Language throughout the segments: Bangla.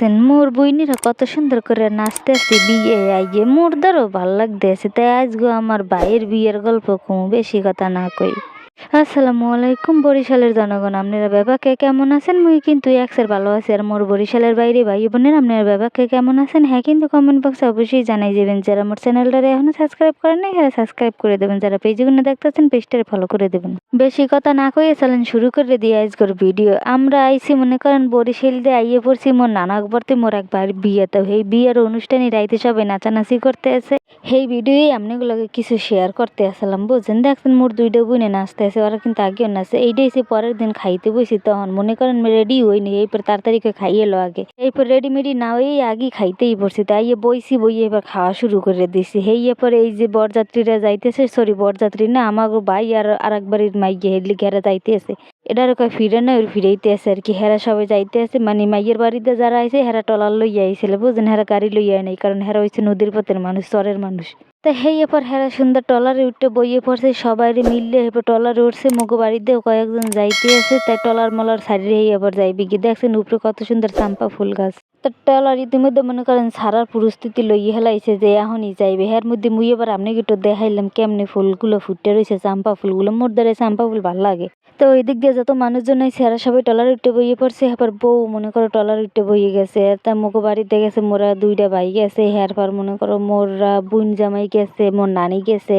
দেখছেন মোর বইনিরা কত সুন্দর করে নাচতে আসছে বিয়ে আইয়ে। মোর দ্বারও ভালো লাগতেছে তাই আজগো আমার ভাইয়ের বিয়ের গল্প কমু, বেশি কথা না কই। আসসালামু আলাইকুম বরিশালের জনগণ, আপনারা ব্যাপাকে কেমন আছেন? মুই কিন্তু একসের ভালো আছি আর মোর বরিশালের বাইরে ভাই বোনের, আপনারা ব্যাপাকে কেমন আছেন? হ্যাঁ কিন্তু কমেন্ট বক্সে অবশ্যই জানাই যাবেন যারা আমার চ্যানেলটারে এখনও সাবস্ক্রাইব করেন নাই হ্যাঁ সাবস্ক্রাইব করে দেবেন। যারা পেজগুলো দেখতেছেন পেজটারে ফলো করে দেবেন। বেশি কথা না কয়ে চালেন, শুরু করে দিয়ে আজকের ভিডিও আমরা আইছি, মনে করেন বরিশাল দিয়ে আইয়ে পড়ছি, মোর নানাক বর্তে মোর একবার ভাইয়ের বিয়ে। তো সেই বিয়ের অনুষ্ঠানে রাইতে সবাই নাচানাচি করতে আছে। সেই ভিডিওই আপনাগুলোকে কিছু শেয়ার করতে আসলাম, বুঝছেন? দেখছেন, মোর দুইটা বোনে নাচতে আছে, ওরা কিন্তু আগেও নাচে এইটাই সে পরের দিন খাইতে বসি, তখন মনে করেন রেডি হইনি, এইবার তাড়াতাড়ি করে খাইয়ে লো আগে। এরপর রেডিমেডি না হয়ে আগে খাইতেই পড়ছি তাই এ বইছি বইয়ে এবার খাওয়া শুরু করে দিছি। হেই, এরপর এই যে বরযাত্রীরা যাইতেছে সরি বরযাত্রী না আমার ভাই আর আরেক বাড়ির মাইকে হেডলি ঘেরা যাইতেছে। এটার কয় ফিরে না ওর ফিরেইতে আছে আর কি। হেরা সবাই যাইতে আছে। মানে মাইয়ের বাড়িতে যারা আইছে, হেরা টলার লইয়া আইছিল বুঝেন হেরা গাড়ি লইয়া নাই, কারণ হেরা হয়েছে নদীর পথের মানুষ, চরের মানুষ। তা হেই এরপর হেরা সুন্দর টলারে উঠে বইয়ে পড়ছে সবাই মিললে এরপর টলারে উঠছে। মুগো বাড়িতে কয়েকজন যাইতে আছে তাই টলার মলার সারিয়ে হেই এবার যাইবি গিয়ে। দেখছেন উপরে কত সুন্দর চাম্পা ফুল গাছ। তা টলার ইতিমধ্যে মনে করেন সারার পরিস্থিতি লইয়ে হেলাইছে যে এখনই যাইবে হের মধ্যে মুই এবার আপনি একটু দেখাইলাম কেমনে ফুলগুলো ফুটে রয়েছে চাম্পা ফুলগুলো মোর দ্বারা চাম্পা ফুল ভালো লাগে তো ওই দিক দিয়ে যত মানুষজন আছে এরা সবাই টলার উঠে বইয়ে পড়ছে এবার বউ মনে করো টলার উঠতে বইয়ে গেছে তা মুখো বাড়িতে গেছে মোরা দুইটা ভাই গেছে হের পর মনে করো মোররা বোন জামাই গেছে মোর নানি গেছে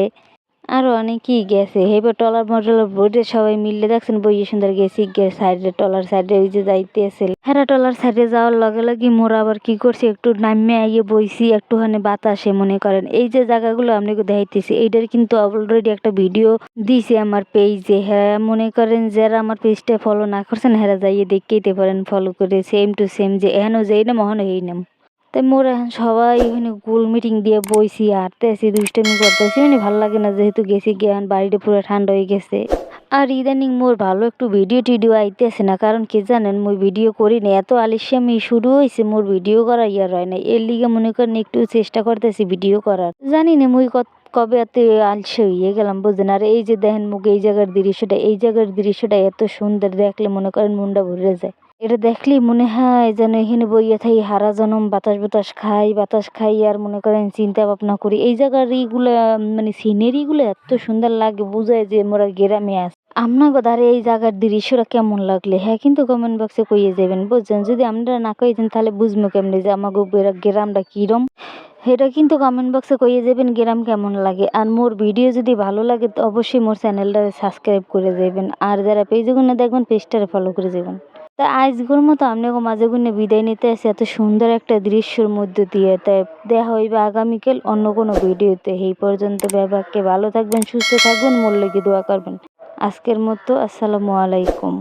আরও অনেকেই গেছে। হেবার টলার মটলার বোর্ডে সবাই মিললে দেখছেন বইয়ে সুন্দর গেছি গে সাইডে টলার সাইডে ওই যে যাইতে আসে হেরা টলার সাইডে যাওয়ার লগে লগে মোরা আবার কি করছি, একটু নামে আইয়ে বইছি, একটুখানি বাতাসে মনে করেন। এই যে জায়গাগুলো আপনাকে দেখাইতেছি, এইটার কিন্তু অলরেডি একটা ভিডিও দিছে আমার পেজে হ্যাঁ মনে করেন যারা আমার পেজটা ফলো না করছেন, হেরা যাইয়ে দেখতেইতে পারেন ফলো করে সেম টু সেম যে এহেনও যেই নাম মহন এই নাম। তাই মোর এখন সবাই এখানে গোল মিটিং দিয়ে বইছি, হাঁটতেছি, দুষ্টামি করতেছি। মানে ভালো লাগে না, যেহেতু গেছি জ্ঞান বাড়িটা পুরো ঠান্ডা হয়ে গেছে। আর ইদানিং মোর ভালো একটু ভিডিও টিডিও আইতেছে না, কারণ কি জানেন, মুই ভিডিও করি না। এত আলিস্যামি শুরু হয়েছে মোর ভিডিও করা ইয়ার হয় না এর লিগে মনে করেন একটু চেষ্টা করতেছি ভিডিও করার। জানি না মুই কত, কবে এত আলসে হয়ে গেলাম বুঝলেন আর এই যে দেখেন মুখ, এই জায়গার দৃশ্যটা, এই জায়গার দৃশ্যটা এত সুন্দর দেখলে মনে করেন মনটা ভরে যায়। এটা দেখলেই মনে হয় যেন এখানে বইয়া থাই হারা জনম, বাতাস বাতাস খাই বাতাস খাই আর মনে করেন চিন্তা ভাবনা করি। এই জায়গার ইগুলা মানে সিনারিগুলো এত সুন্দর লাগে, বোঝায় যে মোরা গ্রামে আস আপনার ধারে এই জায়গার দৃশ্যটা কেমন লাগলে? হ্যাঁ কিন্তু কমেন্ট বক্সে কইয়ে যাবেন। বুঝছেন? যদি আপনারা না কইতেন তাহলে বুঝব কেমনি যে আমাকে গ্রামটা কিরম। সেটা কিন্তু কমেন্ট বক্সে কইয়ে যাবেন গ্রাম কেমন লাগে। আর মোর ভিডিও যদি ভালো লাগে, তো অবশ্যই মোর চ্যানেলটা সাবস্ক্রাইব করে যাবেন। আর যারা পেজগুলো দেখবেন পেজটারে ফলো করে যাবেন। তা আজকের মতো আপনাকে মাঝে গুনে বিদায় নিতে আসি। এত সুন্দর একটা দৃশ্যর মধ্যে দিয়ে। তাই দেখা হইবে আগামীকাল অন্য কোনো ভিডিওতে। এই পর্যন্ত ব্যাপারকে ভালো থাকবেন, সুস্থ থাকবেন, মোর লেগে দোয়া করবেন। আজকের মতো, আসসালামু আলাইকুম।